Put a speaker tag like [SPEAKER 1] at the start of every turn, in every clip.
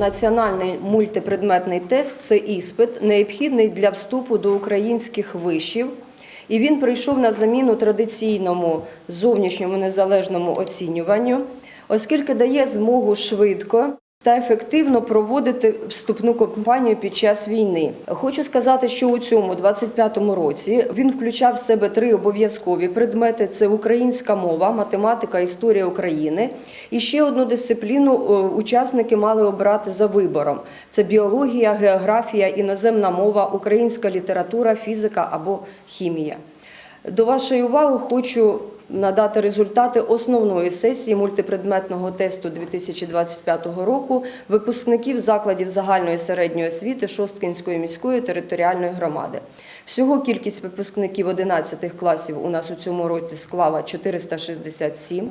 [SPEAKER 1] Національний мультипредметний тест це іспит, необхідний для вступу до українських вишів. І він прийшов на заміну традиційному зовнішньому незалежному оцінюванню, оскільки дає змогу швидко та ефективно проводити вступну кампанію під час війни. Хочу сказати, що у цьому 25-му році він включав в себе три обов'язкові предмети: це українська мова, математика, історія України. І ще одну дисципліну е, учасники мали обрати за вибором: це біологія, географія, іноземна мова, українська література, фізика або хімія. До вашої уваги хочу надати результати основної сесії мультипредметного тесту 2025 року випускників закладів загальної середньої освіти Шосткинської міської територіальної громади. Всього кількість випускників 11 класів у нас у цьому році склала 467.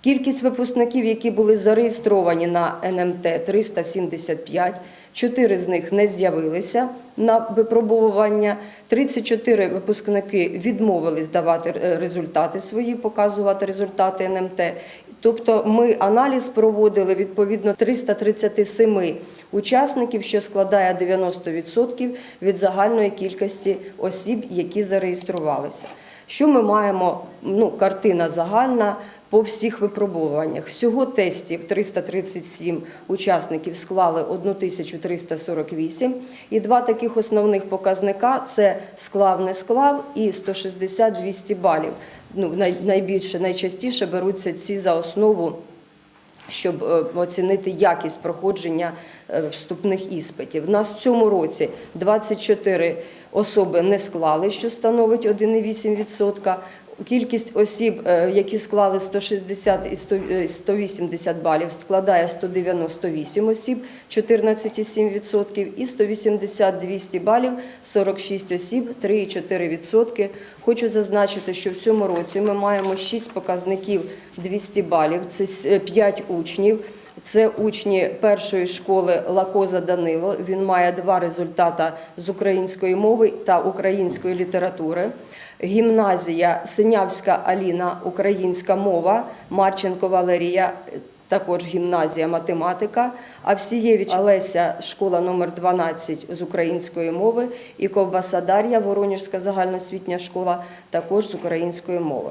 [SPEAKER 1] Кількість випускників, які були зареєстровані на НМТ 375, чотири з них не з'явилися на випробування. 34 випускники відмовились давати е, результати свої, показувати результати НМТ. Тобто ми аналіз проводили відповідно 337 учасників, що складає 90% від загальної кількості осіб, які зареєструвалися. Що ми маємо? Ну, картина загальна по всіх випробуваннях. Всього тестів 337 учасників склали 1348. І два таких основних показника це склав, не склав і 160-200 балів. Ну, найбільше, найчастіше беруться ці за основу щоб е, оцінити якість проходження е, вступних іспитів. У нас в цьому році 24 особи не склали, що становить 1,8%. Кількість осіб, е, які склали 160 і 100, е, 180 балів, складає 198 осіб, 14,7%, і 180-200 балів, 46 осіб, 3,4%. Хочу зазначити, що в цьому році ми маємо 6 показників 200 балів, це 5 учнів. Це учні першої школи Лакоза Данило. Він має два результати з української мови та української літератури. Гімназія Синявська Аліна, українська мова, Марченко Валерія, також гімназія математика, Авсієвич Олеся, школа номер 12 з української мови, і Ковбаса Дар'я, Воронежська загальноосвітня школа, також з української мови.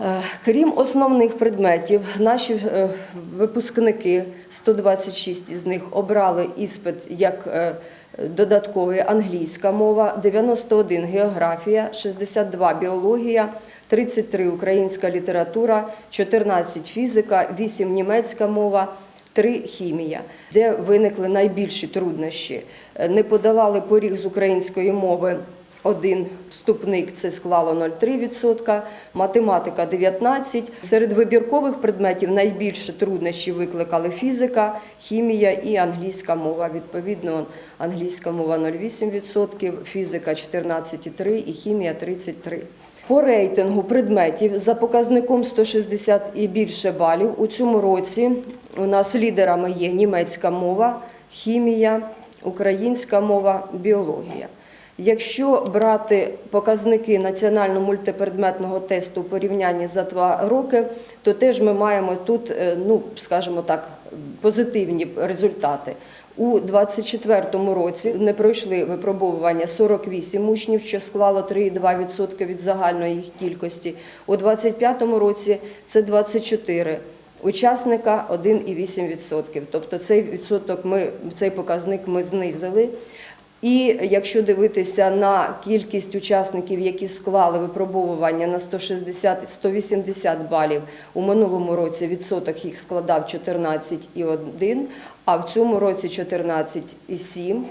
[SPEAKER 1] Е, Крім основних предметів, наші е, випускники, 126 із них обрали іспит як е, додатковий англійська мова, 91 географія, 62 біологія, 33 українська література, 14 фізика, 8 німецька мова, 3 хімія, де виникли найбільші труднощі. Не подолали поріг з української мови один вступник це склало 0,3%, математика 19%. Серед вибіркових предметів найбільше труднощі викликали фізика, хімія і англійська мова. Відповідно, англійська мова 0,8%, фізика 14,3% і хімія 33%. По рейтингу предметів за показником 160 і більше балів у цьому році у нас лідерами є німецька мова, хімія, українська мова, біологія. Якщо брати показники національного мультипредметного тесту у порівнянні за два роки, то теж ми маємо тут, е, ну скажімо так, позитивні результати. У 2024 році не пройшли випробовування 48 учнів, що склало 3,2% від загальної їх кількості. У 2025 році це 24 учасника 1,8%. Тобто цей відсоток ми цей показник ми знизили. І якщо дивитися на кількість учасників, які склали випробовування на 160-180 балів, у минулому році відсоток їх складав 14,1, а в цьому році 14,7.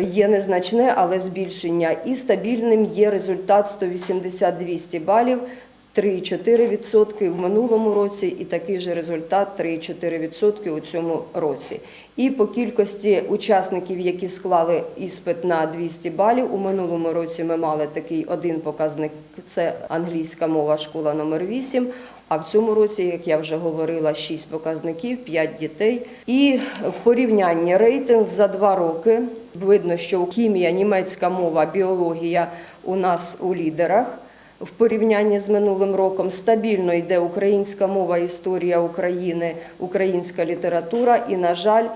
[SPEAKER 1] Є незначне, але збільшення. І стабільним є результат 180-200 балів, 3,4% в минулому році, і такий же результат 3,4% у цьому році. І по кількості учасників, які склали іспит на 200 балів, у минулому році ми мали такий один показник це англійська мова, школа номер 8 а в цьому році, як я вже говорила, 6 показників, 5 дітей. І в порівнянні рейтинг за два роки видно, що хімія, німецька мова, біологія у нас у лідерах. В порівнянні з минулим роком. Стабільно йде українська мова, історія України, українська література і, на жаль,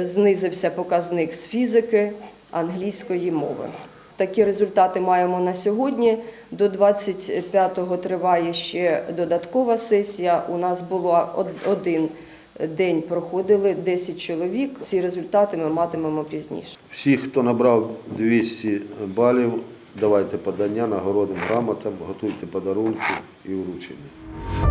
[SPEAKER 1] знизився показник з фізики англійської мови. Такі результати маємо на сьогодні. До 25-го триває ще додаткова сесія. У нас було один день проходили 10 чоловік. Ці результати ми матимемо пізніше.
[SPEAKER 2] Всі, хто набрав 200 балів, давайте подання, нагородимо грамотам, готуйте подарунки і вручення.